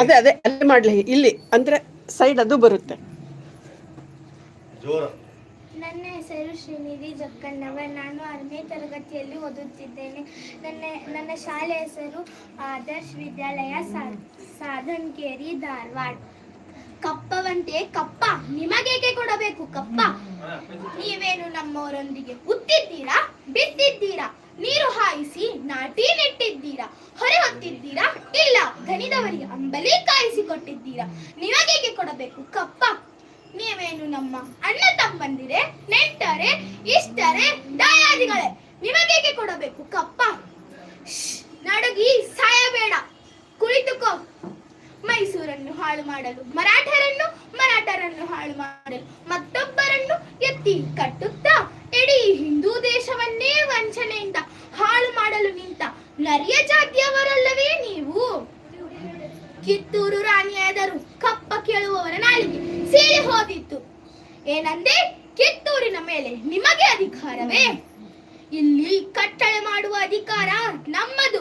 ಅದೇ ಅದೇ ಅಲ್ಲೇ ಮಾಡ್ಲಿ. ಇಲ್ಲಿ ಅಂದ್ರೆ ಸೈಡ್ ಅದು ಬರುತ್ತೆ. ಜೋರ. ನನ್ನ ಹೆಸರು ಶ್ರೀನಿಧಿ ಜಕ್ಕಣ್ಣವ ನಾನು ಆರನೇ ತರಗತಿಯಲ್ಲಿ ಓದುತ್ತಿದ್ದೇನೆ. ನನ್ನ ನನ್ನ ಶಾಲೆ ಹೆಸರು ಆದರ್ಶ್ ವಿದ್ಯಾಲಯ ಸಾ- ಸಾಧನ್ಕೇರಿ ಧಾರವಾಡ. ಕಪ್ಪವಂತೆ ಕಪ್ಪ ನಿಮಗೇಕೆ ಕೊಡಬೇಕು ಕಪ್ಪ? ನೀವೇನು ನಮ್ಮವರೊಂದಿಗೆ ಉತ್ತಿದ್ದೀರಾ ಇಲ್ಲ ದನಿದವರಿಗೆ ಅಂಬಲಿ ಕಾಯಿಸಿ ಕೊಟ್ಟಿದ್ದೀರಾ? ನಿಮಗೇಕೆ ಕೊಡಬೇಕು? ಕಪ್ಪ. ನೀವೇನು ನಮ್ಮ ಅಣ್ಣ ತಮ್ಮಂದಿರೆ, ನೆಂಟರೆ, ಇಷ್ಟರೆ, ದಯಾದಿಗಳೇ, ನಿಮಗೇಕೆ ಕೊಡಬೇಕು? ಕಪ್ಪ. ನಡುಗಿ ಸಾಯಬೇಡ. ಕುಳಿತುಕೋ. ಮೈಸೂರನ್ನು ಹಾಳು ಮಾಡಲು, ಮರಾಠರನ್ನು ಮರಾಠರನ್ನು ಹಾಳು ಮಾಡಲು, ಮತ್ತೊಬ್ಬರನ್ನು ಎತ್ತಿ ಕಟ್ಟುತ್ತಾ, ಇಡೀ ಹಿಂದೂ ದೇಶವನ್ನೇ ವಂಚನೆಯಿಂದ ಹಾಳು ಮಾಡಲು ನಿಂತ ನರಿಯ ಜಾತಿಯವರಲ್ಲವೇ ನೀವು ಕಿತ್ತೂರು ರಾಣಿಯಾದರು ಕಪ್ಪ ಕೇಳುವವರ ನಾಲಿಗೆ ಸೀಳಿ ಹೋದಿತ್ತು. ಏನಂದೆ? ಕಿತ್ತೂರಿನ ಮೇಲೆ ನಿಮಗೆ ಅಧಿಕಾರವೇ? ಇಲ್ಲಿ ಕಟ್ಟಳೆ ಮಾಡುವ ಅಧಿಕಾರ ನಮ್ಮದು.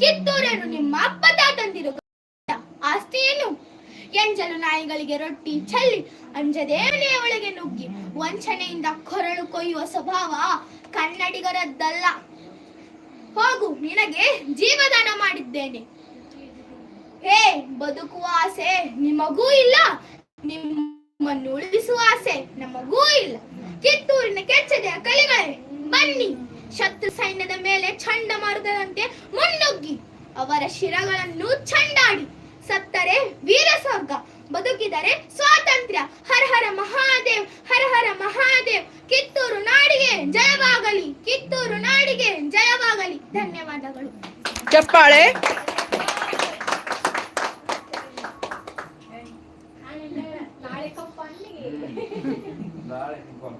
ಕಿತ್ತೂರನ್ನು ನಿಮ್ಮ ಅಪ್ಪ ತಾತಂದಿರು ಆಸ್ತಿಯನ್ನು ಎಂಜಲು ನಾಯಿಗಳಿಗೆ ರೊಟ್ಟಿ ಚಲ್ಲಿ ಅಂಜದೇವನೆಯ ಒಳಗೆ ನುಗ್ಗಿ, ವಂಚನೆಯಿಂದ ಕೊರಳು ಕೊಯ್ಯುವ ಸ್ವಭಾವ ಕನ್ನಡಿಗರದ್ದಲ್ಲ. ಹೋಗು, ನಿನಗೆ ಜೀವದಾನ ಮಾಡಿದ್ದೇನೆ. ಹೇ ಬದುಕುವ ಆಸೆ ನಿಮಗೂ ಇಲ್ಲ ನಿಮ್ಮನ್ನು ಉಳಿಸುವ ಆಸೆ ನಮಗೂ ಇಲ್ಲ. ಕಿತ್ತೂರಿನ ಕೆಚ್ಚದೆಯ ಕಲಿಗಳೇ, ಬನ್ನಿ ಶತ್ರು ಸೈನ್ಯದ ಮೇಲೆ ಚಂಡಮಾರುತದಂತೆ ಮುನ್ನುಗ್ಗಿ, ಅವರ ಶಿರಗಳನ್ನು ಚಂಡಾಡಿ ಸತ್ತರೆ ವೀರ ಸ್ವರ್ಗ ಬದುಕಿದರೆ ಸ್ವಾತಂತ್ರ್ಯ. ಹರ ಹರ ಮಹಾದೇವ್, ಹರ ಹರ ಮಹಾದೇವ್, ಕಿತ್ತೂರು ನಾಡಿಗೆ ಜಯವಾಗಲಿ, ಕಿತ್ತೂರು ನಾಡಿಗೆ ಜಯವಾಗಲಿ. ಧನ್ಯವಾದಗಳು. ಚಪ್ಪಾಳೆ. Dale, con